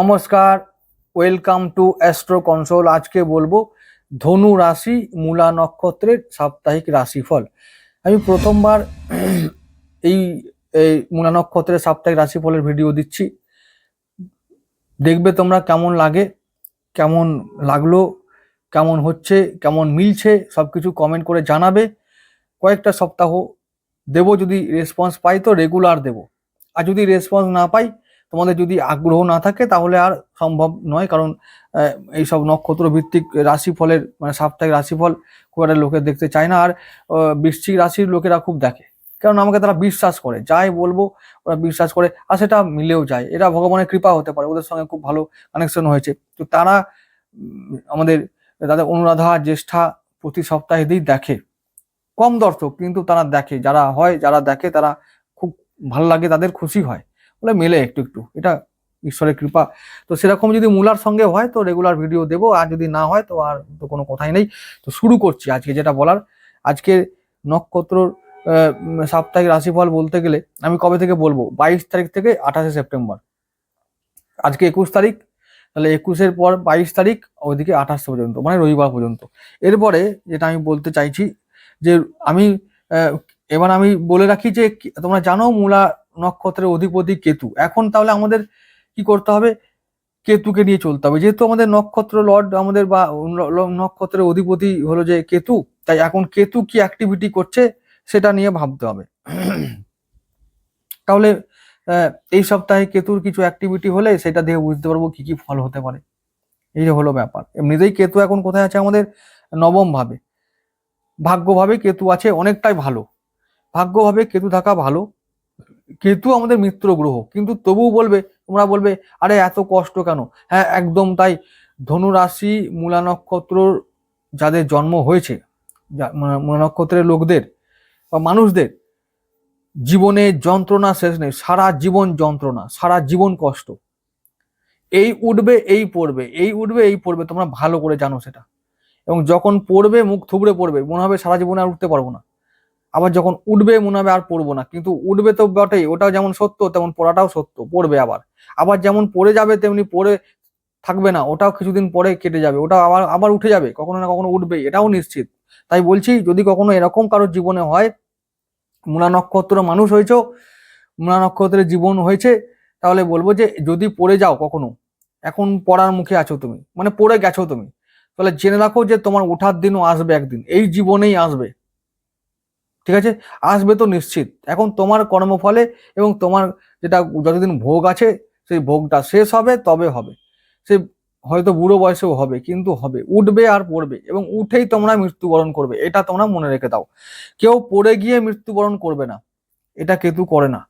নমস্কার welcome to astro console আজকে বলব, ধনু রাশি মূলা নক্ষত্রের সাপ্তাহিক রাশিফল। আমি প্রথমবার এই এই মূলা নক্ষত্রের সাপ্তাহিক রাশিফলের ভিডিও দিচ্ছি। দেখবে তোমরা কেমন লাগে, কেমন লাগল, কেমন হচ্ছে, কেমন মিলছে সব কিছু কমেন্ট করে জানাবে। কয়েকটা সপ্তাহ দেবো, যদি রেসপন্স পাই তো রেগুলার দেবো। আর যদি রেসপন্স না পাই তোমাদের যদি আগ্রহ না থাকে, তাহলে আর সম্ভব নয়। কারণ এই সব নক্ষত্র ভিত্তিক রাশিফলের মানে সাপ্তাহিক রাশিফল খুব একটা লোকে দেখতে চায় না। আর বৃশ্চিক রাশির লোকেরা খুব দেখে। কারণ আমাকে তারা বিশ্বাস করে। যাই বলব, ওরা বিশ্বাস করে। আর সেটা মিলেও যায়। এটা ভগবানের কৃপা হতে পারে। ওদের সঙ্গে খুব ভালো কানেকশন হয়েছে। তো তারা আমাদের, তাদের অনুরাধা, জ্যেষ্ঠা প্রতি সপ্তাহে দিই দেখে। কম দর্শক কিন্তু তারা দেখে। যারা হয়, যারা দেখে, তারা খুব ভালো লাগে, তাদের খুশি হয়। বলে মেলে একটু একটু। এটা ঈশ্বরের কৃপা। তো সেরকম যদি মূলার সঙ্গে হয়, তো রেগুলার ভিডিও দেবো। আর যদি না হয়, তো আর তো কোনো কথাই নেই। তো শুরু করছি আজকে যেটা বলার। আজকে নক্ষত্র সাপ্তাহিক রাশিফল বলতে গেলে আমি কবে থেকে বলব? বাইশ তারিখ থেকে আঠাশে সেপ্টেম্বর। আজকে একুশ তারিখ। তাহলে একুশের পর বাইশ তারিখ, ওইদিকে আঠাশ পর্যন্ত মানে রবিবার পর্যন্ত। এরপরে যেটা আমি বলতে চাইছি যে আমি এবার আমি বলে রাখি যে, তোমরা জানো মূলা নক্ষত্রের অধিপতি কেতু। এখন তাহলে আমাদের কি করতে হবে? কেতুকে নিয়ে চলতে হবে। যেহেতু আমাদের নক্ষত্র লর্ড, আমাদের বা নক্ষত্রের অধিপতি হলো যে কেতু, তাই এখন কেতু কি অ্যাক্টিভিটি করছে সেটা নিয়ে ভাবতে হবে। তাহলে এই সপ্তাহে কেতুর কিছু অ্যাক্টিভিটি হলে সেটা দেখে বুঝতে পারব কি কি ফল হতে পারে। এই যে হলো ব্যাপার। এমনিতেই কেতু এখন কোথায় আছে আমাদের? নবম ভাবে ভাগ্যভাবে কেতু আছে অনেকটাই ভালো। ভাগ্যভাবে কেতু থাকা ভালো। কেতু আমাদের মিত্র গ্রহ, কিন্তু তবুও বলবে, তোমরা বলবে, আরে, এত কষ্ট কেন? হ্যাঁ একদম তাই। ধনুরাশি মূলা নক্ষত্র যাদের জন্ম হয়েছে মূলা নক্ষত্রের লোকদের বা মানুষদের, জীবনে যন্ত্রণা শেষ নেই, সারা জীবন যন্ত্রণা, সারা জীবন কষ্ট। এই উঠবে, এই পড়বে, এই উঠবে, এই পড়বে, তোমরা ভালো করে জানো সেটা। এবং যখন পড়বে, মুখ থুবড়ে পড়বে, মনে হবে সারা জীবনে আর উঠতে পারব না। আবার যখন উঠবে মনে হবে আর পড়ব না। কিন্তু উঠবে তো বটেই, ওটাও যেমন সত্য, তেমন পড়াটাও সত্য, পড়বে আবার। আবার যেমন পড়ে যাবে, তেমনি পড়ে থাকবে না, ওটাও কিছুদিন পরে কেটে যাবে ওটা আবার আবার উঠে যাবে, কখনো না কখনো উঠবে এটাও নিশ্চিত। তাই বলছি, যদি কখনো এরকম কারোর জীবনে হয় মূলা নক্ষত্র মানুষ হয়েছ মূলা নক্ষত্রের জীবন হয়েছে, তাহলে বলব যে যদি পড়ে যাও কখনো, এখন পড়ার মুখে আছো তুমি মানে পড়ে গেছো তুমি, তাহলে জেনে রাখো যে তোমার ওঠার দিনও আসবে একদিন, এই জীবনেই আসবে। ঠিক আছে? আসবে তো নিশ্চিত। এখন তোমার কর্মফলে এবং তোমার যেটা যতদিন ভোগ আছে, সেই ভোগটা শেষ হবে, তবে হবে। সে হয়তো বুড়ো বয়সেও হবে, কিন্তু হবে। উঠবে আর পড়বে এবং উঠেই তোমরা মৃত্যুবরণ করবে। এটা তোমরা মনে রেখে দাও। কেউ পড়ে গিয়ে মৃত্যুবরণ করবে না। এটা কেতু করে না।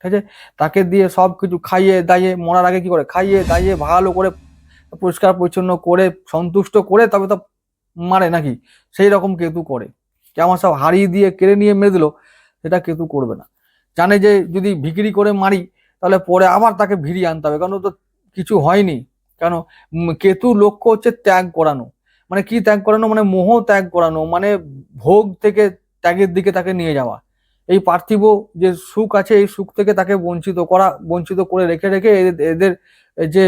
ঠিক আছে? তাকে দিয়ে সব কিছু খাইয়ে দাইয়ে মরার আগে কি করে? খাইয়ে দাইয়ে ভালো করে পরিষ্কার পরিচ্ছন্ন করে, সন্তুষ্ট করে, তবে তো মারে নাকি? সেই রকম কেতু করে। যে আমার সব হারিয়ে দিয়ে কেড়ে নিয়ে মেরে দিল, সেটা কেতু করবে না। জানে যে যদি বিক্রি করে মারি, তাহলে পরে আবার তাকে ভিড়িয়ে আনতে হবে। কারণ তো কিছু হয়নি। কেন? কেতু লক্ষ্য হচ্ছে ত্যাগ করানো। মানে কি ত্যাগ করানো? মানে মোহ ত্যাগ করানো। মানে ভোগ থেকে ত্যাগের দিকে তাকে নিয়ে যাওয়া। এই পার্থিব যে সুখ আছে, এই সুখ থেকে তাকে বঞ্চিত করা, বঞ্চিত করে রেখে রেখে এদের যে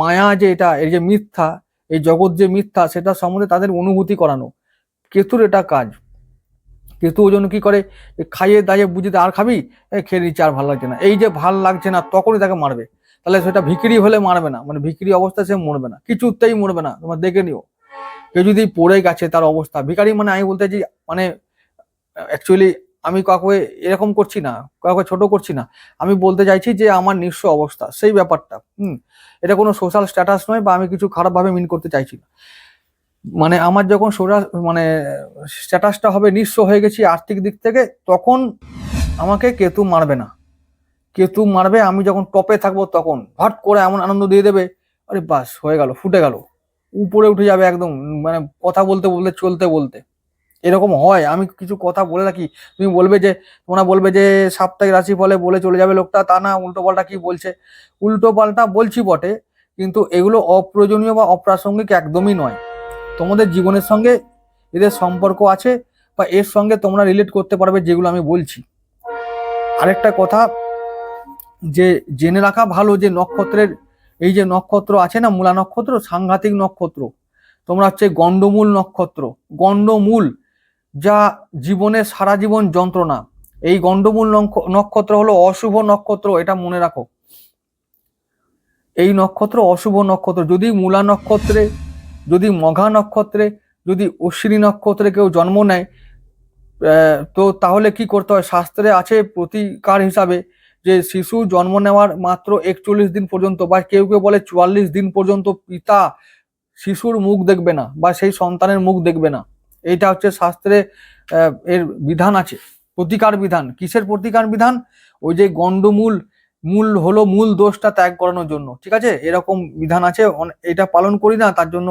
মায়া যে এটা এই যে মিথ্যা, এই জগৎ যে মিথ্যা, সেটা সম্বন্ধে তাদের অনুভূতি করানো। কেতুর এটা কাজ। কেতু ওই জন্য কি করে? খাইয়ে দাইয়ে বুঝিতে আর খাবি? খেয়ে নিচ্ছে আর ভালো লাগছে না। এই যে ভালো লাগছে না, তখনই তাকে মারবে। তাহলে সেটা ভিকিরি হলে মারবে না। মানে ভিকিরি অবস্থায় সে মরবে না। কিছুতেই মরবে না। তোমার দেখে নিও। কেউ যদি পড়ে গেছে তার অবস্থা। ভিখারি মানে আমি বলতে চাই মানে অ্যাকচুয়ালি আমি কাউকে এরকম করছি না, কাউকে ছোট করছি না। আমি বলতে চাইছি যে আমার নিঃস্ব অবস্থা। সেই ব্যাপারটা, হুম। এটা কোনো সোশ্যাল স্ট্যাটাস নয় বা আমি কিছু খারাপভাবে মিন করতে চাইছি না। মানে আমার যখন সোজা- মানে স্ট্যাটাসটা হবে নিঃস্ব হয়ে গেছি আর্থিক দিক থেকে, তখন আমাকে কেতু মারবে না। কেতু মারবে, আমি যখন টপে থাকব তখন হট করে এমন আনন্দ দিয়ে দেবে, আরে বাস, হয়ে গেল, ফুটে গেল। উপরে উঠে যাবে একদম মানে কথা বলতে বলতে, চলতে বলতে। এরকম হয়, আমি কিছু কথা বলে রাখি। তুমি বলবে যে, তোমরা বলবে যে, সাপ্তাহিক রাশি ফলে বলে চলে যাবে লোকটা, তা না, উল্টো পাল্টা কি বলছে? উল্টো পাল্টা বলছি বটে, কিন্তু এগুলো অপ্রয়োজনীয় বা অপ্রাসঙ্গিক একদমই নয়। তোমাদের জীবনের সঙ্গে এদের সম্পর্ক আছে বা এর সঙ্গে তোমরা রিলেট করতে পারবে যেগুলো আমি বলছি। আরেকটা কথা, যে জেনে রাখা ভালো যে নক্ষত্রের, এই যে নক্ষত্র আছে না, মূলা নক্ষত্র, সাংঘাতিক নক্ষত্র, তোমরা হচ্ছে গণ্ডমূল নক্ষত্র। গণ্ডমূল যা জীবনে সারা জীবন যন্ত্রণা। এই গণ্ডমূল নক্ষ- নক্ষত্র হলো অশুভ নক্ষত্র, এটা মনে রাখো। এই নক্ষত্র অশুভ নক্ষত্র, যদি মূলা নক্ষত্রে যদি মঘা নক্ষত্রে, যদি অশ্বিনী নক্ষত্রে কেউ জন্ম নেয় তো তাহলে কি করতে হয়? শাস্ত্রে আছে প্রতিকার হিসাবে যে শিশু জন্ম নেওয়ার মাত্র একচল্লিশ দিন পর্যন্ত বা কেউ কেউ বলে চুয়াল্লিশ দিন পর্যন্ত পিতা শিশুর মুখ দেখবে না বা সেই সন্তানের মুখ দেখবে না। এইটা হচ্ছে শাস্ত্রে এর বিধান আছে। প্রতিকার বিধান। কিসের প্রতিকার বিধান? ওই যে গন্ডমূল মূল হলো মূল দোষটা ত্যাগ করানোর জন্য। ঠিক আছে? এরকম বিধান আছে। এটা পালন করি না, তার জন্য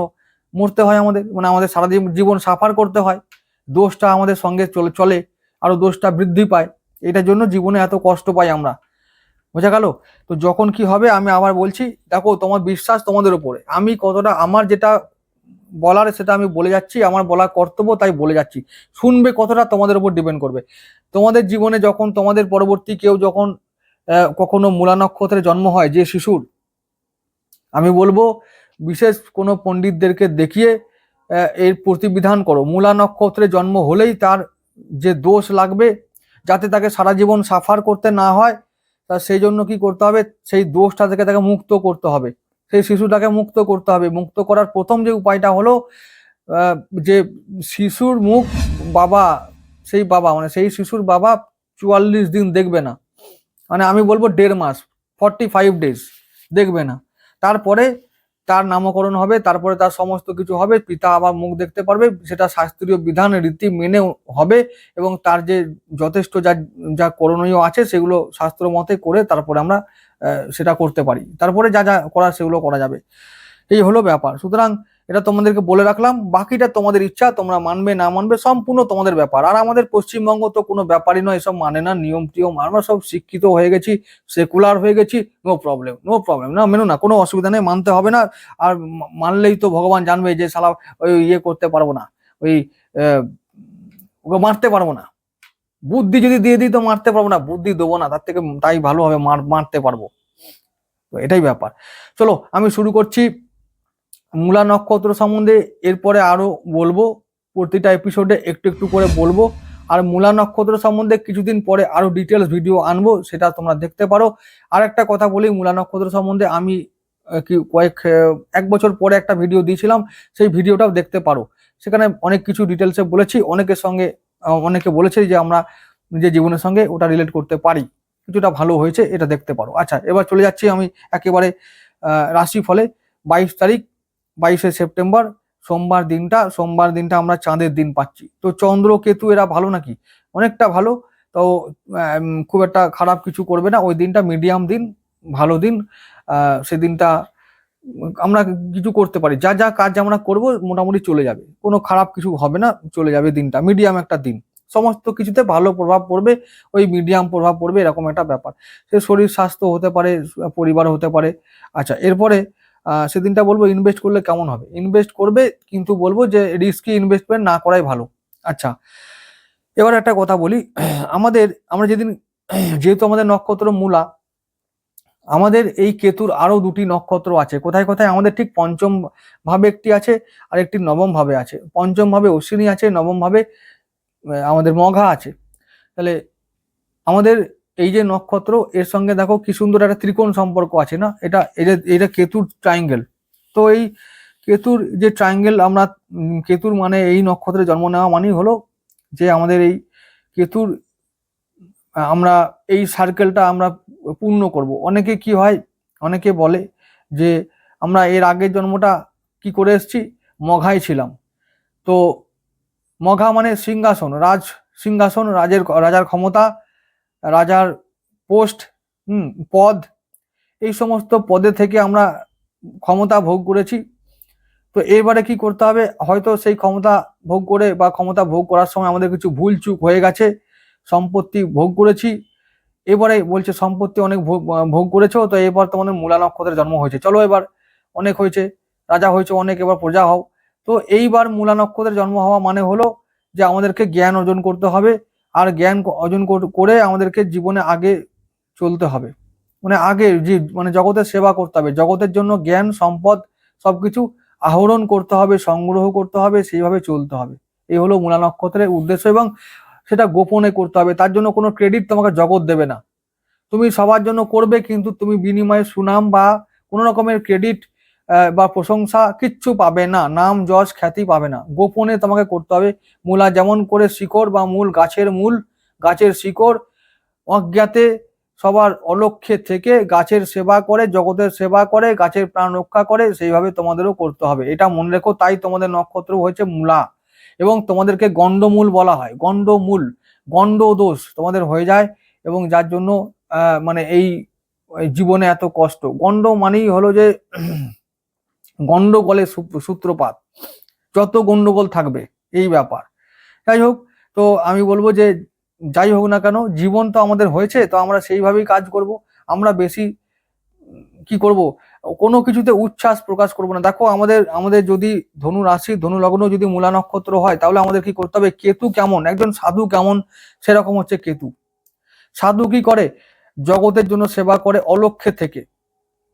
মরতে হয় আমাদের মানে আমাদের সারা জীবন সাফার করতে হয়। দোষটা আমাদের সঙ্গে চলে চলে, আরও দোষটা বৃদ্ধি পায়। এটার জন্য জীবনে এত কষ্ট পাই আমরা। বোঝা গেল? তো যখন কি হবে, আমি আবার বলছি, দেখো, তোমার বিশ্বাস তোমাদের উপরে। আমি কতটা, আমার যেটা বলার সেটা আমি বলে যাচ্ছি, আমার বলার কর্তব্য তাই বলে যাচ্ছি। শুনবে কতটা তোমাদের উপর ডিপেন্ড করবে। তোমাদের জীবনে যখন, তোমাদের পরবর্তী কেউ যখন কখনো মূলা নক্ষত্রে জন্ম হয়, যে শিশুর, আমি বলব বিশেষ কোনো পণ্ডিতদেরকে দেখিয়ে এর প্রতিবিধান করো। মূলা নক্ষত্রে জন্ম হলেই তার যে দোষ লাগবে, যাতে তাকে সারা জীবন সাফার করতে না হয়, তা সেই জন্য কি করতে হবে? সেই দোষটা থেকে তাকে মুক্ত করতে হবে। সেই শিশুটাকে মুক্ত করতে হবে। মুক্ত করার প্রথম যে উপায়টা হলো যে শিশুর মুখ বাবা, সেই বাবা মানে সেই শিশুর বাবা চুয়াল্লিশ দিন দেখবে না। মানে আমি বলব দেড় মাস ফর্টি ফাইভ ডেজ দেখবে না। তারপরে তার নামকরণ হবে, তারপরে তার সমস্ত কিছু হবে, পিতা আবার মুখ দেখতে পারবে, সেটা শাস্ত্রীয় বিধান, রীতি মেনে হবে এবং তার যে যথেষ্ট যা যা করণীয় আছে সেগুলো শাস্ত্র মতে করে তারপরে আমরা সেটা করতে পারি। তারপরে যা যা করার সেগুলো করা যাবে। এই হলো ব্যাপার। সুতরাং এটা তোমাদেরকে বলে রাখলাম, বাকিটা তোমাদের ইচ্ছা, তোমরা মানবে, না মানবে, সম্পূর্ণ তোমাদের ব্যাপার। আর আমাদের পশ্চিমবঙ্গ তো কোনো ব্যাপারই নয়, এসব মানে না, নিয়ম টিয়ম, আমরা সব শিক্ষিত হয়ে গেছি সেকুলার হয়ে গেছি নো প্রবলেম নো প্রবলেম না মেনু না, কোনো অসুবিধা নেই, মানতে হবে না, আর মানলেই তো ভগবান জানবে যে সালা ওই ইয়ে করতে পারব না, ওই ওকে মারতে পারব না। বুদ্ধি যদি দিয়ে দিই তো মারতে পারব না, বুদ্ধি দেবো না, তার থেকে তাই ভালো হবে মার, মারতে পারব। তো এটাই ব্যাপার। চলো, আমি শুরু করছি। মূলা নক্ষত্র সম্বন্ধে এরপরে আরও বলব, প্রতিটা এপিসোডে একটু একটু করে বলব। আর মূলা নক্ষত্র সম্বন্ধে কিছুদিন পরে আরও ডিটেলস ভিডিও আনব, সেটা তোমরা দেখতে পারো। আর একটা কথা বলি, মূলা নক্ষত্র সম্বন্ধে আমি কি কয়েক এক বছর পরে একটা ভিডিও দিয়েছিলাম, সেই ভিডিওটাও দেখতে পারো। সেখানে অনেক কিছু ডিটেলসে বলেছি, অনেকের সঙ্গে অনেকে বলেছে যে আমরা নিজের জীবনের সঙ্গে ওটা রিলেট করতে পারি। কিছুটা ভালো হয়েছে, এটা দেখতে পারো। আচ্ছা এবার চলে যাচ্ছি আমি একেবারে রাশি ফলে বাইশ তারিখ বাইশে সেপ্টেম্বর, সোমবার দিনটা সোমবার দিনটা আমরা চাঁদের দিন পাচ্ছি। তো চন্দ্র কেতু এরা ভালো নাকি? অনেকটা ভালো, তো খুব একটা খারাপ কিছু করবে না। ওই দিনটা মিডিয়াম দিন, ভালো দিন সেদিনটা আমরা কিছু করতে পারি। যা যা কাজ আমরা করব, মোটামুটি চলে যাবে। কোনো খারাপ কিছু হবে না, চলে যাবে দিনটা। মিডিয়াম একটা দিন। সমস্ত কিছুতে ভালো প্রভাব পড়বে, ওই মিডিয়াম প্রভাব পড়বে, এরকম একটা ব্যাপার। সে শরীর স্বাস্থ্য হতে পারে, পরিবার হতে পারে। আচ্ছা এরপরে সেদিনটা বলব ইনভেস্ট করলে কেমন হবে? ইনভেস্ট করবে, কিন্তু বলব যে রিস্কি ইনভেস্টমেন্ট না করাই ভালো। আচ্ছা এবার একটা কথা বলি। আমাদের, আমরা যেদিন, যেহেতু আমাদের নক্ষত্র মূলা, আমাদের এই কেতুর আরও দুটি নক্ষত্র আছে। কোথায় কোথায়? আমাদের ঠিক পঞ্চম ভাবে একটি আছে আর একটি নবম ভাবে আছে। পঞ্চম ভাবে অশ্বিনী আছে, নবম ভাবে আমাদের মঘা আছে। তাহলে আমাদের এই যে নক্ষত্র, এর সঙ্গে দেখো কি সুন্দর একটা ত্রিকোণ সম্পর্ক আছে না? এটা এটা এটা কেতুর ট্রায়াঙ্গেল তো এই কেতুর যে ট্রায়াঙ্গেল আমরা কেতুর মানে এই নক্ষত্রে জন্ম নেওয়া মানেই হলো যে আমাদের এই কেতুর, আমরা এই সার্কেলটা আমরা পূর্ণ করব। অনেকে কি হয়, অনেকে বলে যে আমরা এর আগের জন্মটা কি করে এসেছি? মঘায় ছিলাম। তো মঘা মানে সিংহাসন, রাজ সিংহাসন, রাজের, রাজার ক্ষমতা রাজার পোস্ট, হুম, পদ, এই সমস্ত পদে থেকে আমরা ক্ষমতা ভোগ করেছি। তো এবারে কি করতে হবে? হয়তো সেই ক্ষমতা ভোগ করে বা ক্ষমতা ভোগ করার সময় আমাদের কিছু ভুল চুক হয়ে গেছে, সম্পত্তি ভোগ করেছি। এবারে বলছে সম্পত্তি অনেক ভোগ করেছ, তো এবার তোমাদের মূলা নক্ষত্রের জন্ম হয়েছে। চলো এবার অনেক হয়েছে, রাজা হয়েছে অনেক, এবার প্রজা হও। তো এইবার মূলা নক্ষত্রের জন্ম হওয়া মানে হলো যে আমাদেরকে জ্ঞান অর্জন করতে হবে আর জ্ঞান অর্জন কর- আমাদেরকে জীবনে আগে চলতে হবে। মানে আগে যে মানে জগতের সেবা করতে হবে। জগতের জন্য জ্ঞান, সম্পদ সবকিছু আহরণ করতে হবে, সংগ্রহ করতে হবে, সেইভাবে চলতে হবে। এই হলো মূলা নক্ষত্রের উদ্দেশ্য এবং সেটা গোপনে করতে হবে। তার জন্য কোনো ক্রেডিট তোমাকে জগৎ দেবে না। তুমি সবার জন্য করবে, কিন্তু তুমি বিনিময়ে সুনাম বা কোনো রকমের ক্রেডিট বা প্রশংসা কিচ্ছু পাবে না, নাম যশ খ্যাতি পাবে না। গোপনে তোমাকে করতে হবে। মূলা যেমন করে শিকড় বা মূল গাছের মূল, গাছের শিকড় অজ্ঞাতে সবার অলক্ষ্যে থেকে গাছের সেবা করে, জগতের সেবা করে, গাছের প্রাণ রক্ষা করে, সেইভাবে তোমাদেরও করতে হবে। এটা মনে রেখো, তাই তোমাদের নক্ষত্র হয়েছে মূলা। এবং তোমাদেরকে গণ্ডমূল বলা হয়। গণ্ডমূল গণ্ড দোষ তোমাদের হয়ে যায় এবং যার জন্য মানে এই জীবনে এত কষ্ট। গণ্ড মানেই হলো যে গন্ডগোলের সূ- সূত্রপাত। যত গন্ডগোল থাকবে, এই ব্যাপার। যাই হোক, তো আমি বলব যে যাই হোক না কেন, জীবন তো আমাদের হয়েছে, তো আমরা সেইভাবেই কাজ করব। আমরা বেশি কি করব? কোনো কিছুতে উচ্ছ্বাস প্রকাশ করব না। দেখো, আমাদের আমাদের যদি ধনু রাশি, ধনু লগ্ন যদি মূলা নক্ষত্র হয়, তাহলে আমাদের কি করতে হবে? কেতু কেমন? একজন সাধু কেমন? সেরকম হচ্ছে কেতু। সাধু কি করে? জগতের জন্য সেবা করে অলক্ষ্যে থেকে।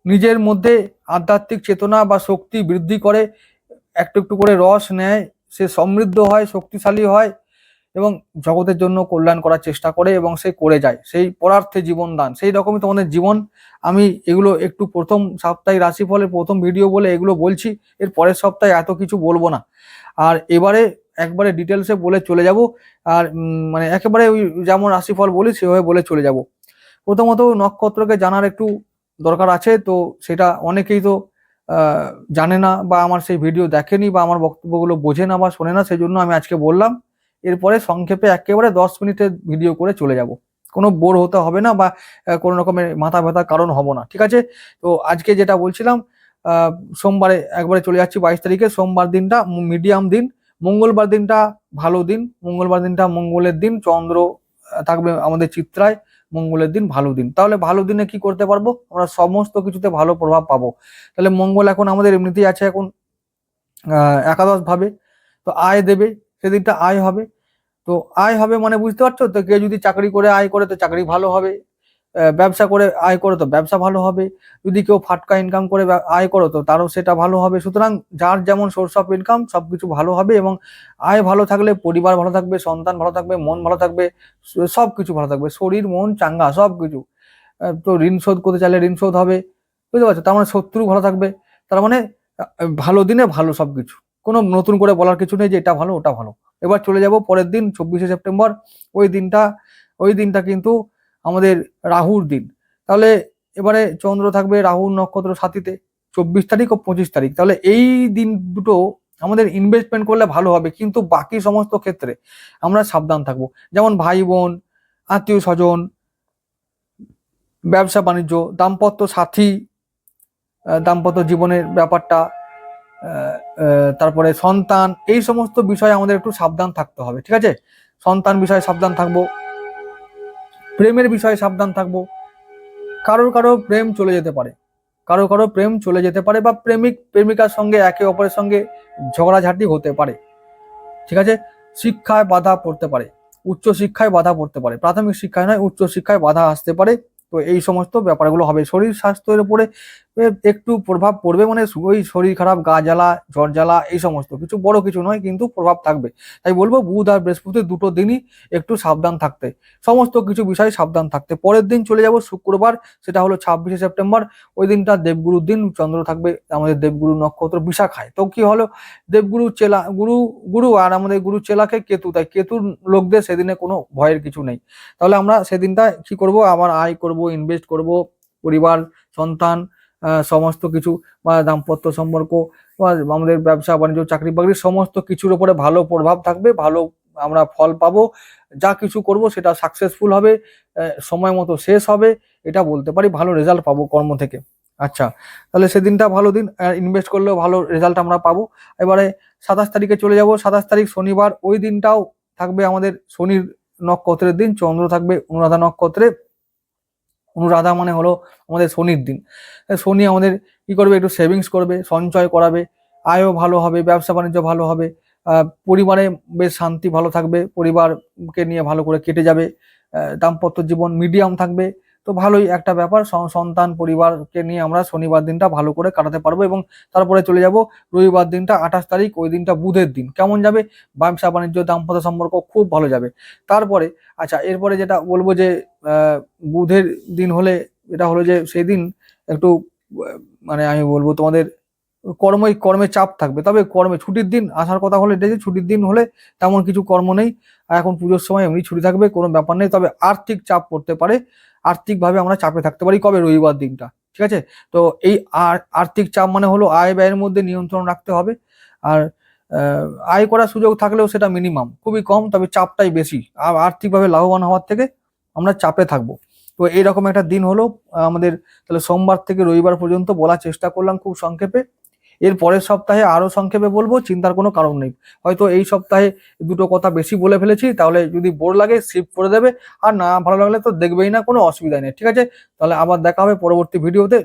নিজের মধ্যে আধ্যাত্মিক চেতনা বা শক্তি বৃদ্ধি করে, একটু একটু করে রস নেয়, সে সমৃদ্ধ হয়, শক্তিশালী হয় এবং জগতের জন্য কল্যাণ করার চেষ্টা করে এবং সে করে যায়। সেই পরার্থে জীবন দান। সেই রকমই তোমাদের জীবন। আমি এগুলো একটু প্রথম সাপ্তাহিক রাশিফলের প্রথম ভিডিও বলে এগুলো বলছি, এর পরের সপ্তাহে এত কিছু বলব না। আর এবারে একবারে ডিটেলসে বলে চলে যাব। আর মানে একেবারে ওই যেমন রাশিফল বলি সেভাবে বলে চলে যাব। প্রথমত নক্ষত্রকে জানার একটু দরকার আছে, তো সেটা অনেকেই তো জানে না বা আমার সেই ভিডিও দেখেনি বা আমার বক্তব্যগুলো বোঝে না বা শোনে না সেই জন্য আমি আজকে বললাম। এরপরে সংক্ষেপে একেবারে দশ মিনিটের ভিডিও করে চলে যাব। কোনো বোর হতে হবে না বা কোনো রকমের মাথা ব্যথার কারণ হব না, ঠিক আছে? তো আজকে যেটা বলছিলাম সোমবারে একবারে চলে যাচ্ছি বাইশ তারিখে, সোমবার দিনটা মিডিয়াম দিন, মঙ্গলবার দিনটা ভালো দিন, মঙ্গলবার দিনটা মঙ্গলের দিন, চন্দ্র থাকবে আমাদের চিত্রায়। মঙ্গলের দিন, ভালো দিন। তাহলে ভালো দিনে কি করতে পারব? আমরা সমস্ত কিছুতে ভালো প্রভাব পাবো। তাহলে মঙ্গল এখন আমাদের এমনিতেই আছে এখন একাদশ ভাবে। তো আয় দেবে, সেদিনটা আয় হবে। তো আয় হবে মানে বুঝতে পারছ? তো কেউ যদি চাকরি করে, আয় করে, তো চাকরি ভালো হবে। ব্যবসা করে আয় করো তো, ব্যবসা ভালো হবে। যদি কেউ ফাটকা ইনকাম করে আয় করো তো, তারও সেটা ভালো হবে। সুতরাং যার যেমন সোর্স অফ ইনকাম সবকিছু ভালো হবে এবং আয় ভালো থাকলে পরিবার ভালো থাকবে, সন্তান ভালো থাকবে, মন ভালো থাকবে সব কিছু ভালো থাকবে। শরীর, মন, চাঙ্গা সব কিছু তো ঋণ শোধ করতে চাইলে ঋণ শোধ হবে, বুঝতে পারছ? তার মানে শত্রু ভালো থাকবে, তার মানে ভালো দিনে ভালো সব কিছু কোনো নতুন করে বলার কিছু নেই যে এটা ভালো, ওটা ভালো। এবার চলে যাব পরের দিন, চব্বিশে সেপ্টেম্বর, ওই দিনটা ওই দিনটা কিন্তু আমাদের রাহুর দিন। তাহলে এবারে চন্দ্র থাকবে রাহুর নক্ষত্র সাথীতে, চব্বিশ তারিখ ও পঁচিশ তারিখ। তাহলে এই দিন দুটো আমাদের ইনভেস্টমেন্ট করলে ভালো হবে, কিন্তু বাকি সমস্ত ক্ষেত্রে আমরা সাবধান থাকব। যেমন ভাই বোন, আত্মীয় স্বজন, ব্যবসা বাণিজ্য, দাম্পত্য সাথী দাম্পত্য জীবনের ব্যাপারটা তারপরে সন্তান, এই সমস্ত বিষয়ে আমাদের একটু সাবধান থাকতে হবে, ঠিক আছে? সন্তান বিষয়ে সাবধান থাকব। প্রেমের বিষয়ে সাবধান থাকব। কারোর কারও প্রেম চলে যেতে পারে। কারও কারও প্রেম চলে যেতে পারে বা প্রেমিক, প্রেমিকার সঙ্গে, একে অপরের সঙ্গে ঝগড়াঝাটি হতে পারে। ঠিক আছে? শিক্ষায় বাধা পড়তে পারে। উচ্চ শিক্ষায় বাধা পড়তে পারে। প্রাথমিক শিক্ষায় নয়, উচ্চ শিক্ষায় বাধা আসতে পারে। তো এই সমস্ত ব্যাপারগুলো হবে। শরীর স্বাস্থ্যের উপরে একটু প্রভাব পড়বে মানে ওই শরীর খারাপ, গা জ্বালা, জ্বর জ্বালা, এই সমস্ত। কিছু বড় কিছু নয়, কিন্তু প্রভাব থাকবে। তাই বলব, বুধ আর বৃহস্পতি দুটো দিনই একটু সাবধান থাকতে। সমস্ত কিছু বিষয়ে সাবধান থাকতে। পরের দিন চলে যাব শুক্রবার, সেটা হলো ছাব্বিশে সেপ্টেম্বর। ওই দিনটা দেবগুরুর দিন, চন্দ্র থাকবে আমাদের দেবগুরু নক্ষত্র বিশাখায়। তো কি হলো? দেবগুরু চেলা, গুরু গুরু আর আমাদের গুরু চেলাকে কেতু। তাই কেতুর লোকদের সেদিনে কোনো ভয়ের কিছু নেই। তাহলে আমরা সেদিনটা কি করব? আবার আয় করব ইনভেস্ট করব, পরিবার, সন্তান সমস্ত কিছু বা দাম্পত্য সম্পর্ক বা আমাদের ব্যবসা, বাণিজ্য, চাকরি বাকরি সমস্ত কিছুর উপরে ভালো প্রভাব থাকবে, ভালো আমরা ফল পাবো, যা কিছু করব সেটা সাকসেসফুল হবে সময় মতো শেষ হবে, এটা বলতে পারি, ভালো রেজাল্ট পাবো কর্ম থেকে। আচ্ছা তাহলে সেদিনটা ভালো দিন ইনভেস্ট করলেও ভালো রেজাল্ট আমরা পাবো। এবারে সাতাশ তারিখে চলে যাব, সাতাশ তারিখ শনিবার, ওই দিনটাও থাকবে আমাদের শনির নক্ষত্রের দিন, চন্দ্র থাকবে অনুরাধা নক্ষত্রে। অনুরাধা মানে হলো আমাদের শনির দিন। শনি আমাদের কি করবে? একটু সেভিংস করবে, সঞ্চয় করাবে, আয়ও ভালো হবে, ব্যবসা বাণিজ্য ভালো হবে পরিবারে বেশ শান্তি ভালো থাকবে, পরিবারকে নিয়ে ভালো করে কেটে যাবে দাম্পত্য জীবন মিডিয়াম থাকবে তো ভালোই একটা ব্যাপার। সন- সন্তান, পরিবারকে নিয়ে আমরা শনিবার দিনটা ভালো করে কাটাতে পারব এবং তারপরে চলে যাব রবিবার দিনটা আঠাশ তারিখ, ওই দিনটা বুধের দিন। কেমন যাবে? ব্যবসা বাণিজ্য, দাম্পত্য সম্পর্ক খুব ভালো যাবে। তারপরে আচ্ছা এরপরে যেটা বলব যে বুধের দিন হলে এটা হলো যে সেই দিন একটু মানে আমি বলব তোমাদের কর্মই, কর্মে চাপ থাকবে। তবে কর্মে ছুটির দিন, আসার কথা হলে এটা যে, ছুটির দিন হলে তেমন কিছু কর্ম নেই। এখন পুজোর সময় এমনি ছুটি থাকবে, কোনো ব্যাপার নেই। তবে আর্থিক চাপ পড়তে পারে। আর্থিকভাবে আমরা চাপে থাকতে পারি কবে? রবিবার দিনটা, ঠিক আছে? তো এই আর- আর্থিক চাপ মানে হলো আয় ব্যয়ের মধ্যে নিয়ন্ত্রণ রাখতে হবে। আর আয় করার সুযোগ থাকলেও সেটা মিনিমাম খুবই কম, তবে চাপটাই বেশি। আর আর্থিকভাবে লাভবান হওয়ার থেকে আমরা চাপে থাকব। তো এইরকম একটা দিন হলো, আমাদের তাহলে সোমবার থেকে রবিবার পর্যন্ত বলার চেষ্টা করলাম খুব সংক্ষেপে। এর পরের সপ্তাহে আরও সংক্ষেপে বলব, চিন্তার কোনো কারণ নেই। হয়তো এই সপ্তাহে দুটো কথা বেশি বলে ফেলেছি, তাহলে যদি বোর লাগে শিফট করে দেবে, আর না ভালো লাগলে তো দেখবেই না, কোনো অসুবিধা নেই। ঠিক আছে? তাহলে আবার দেখা হবে পরবর্তী ভিডিওতে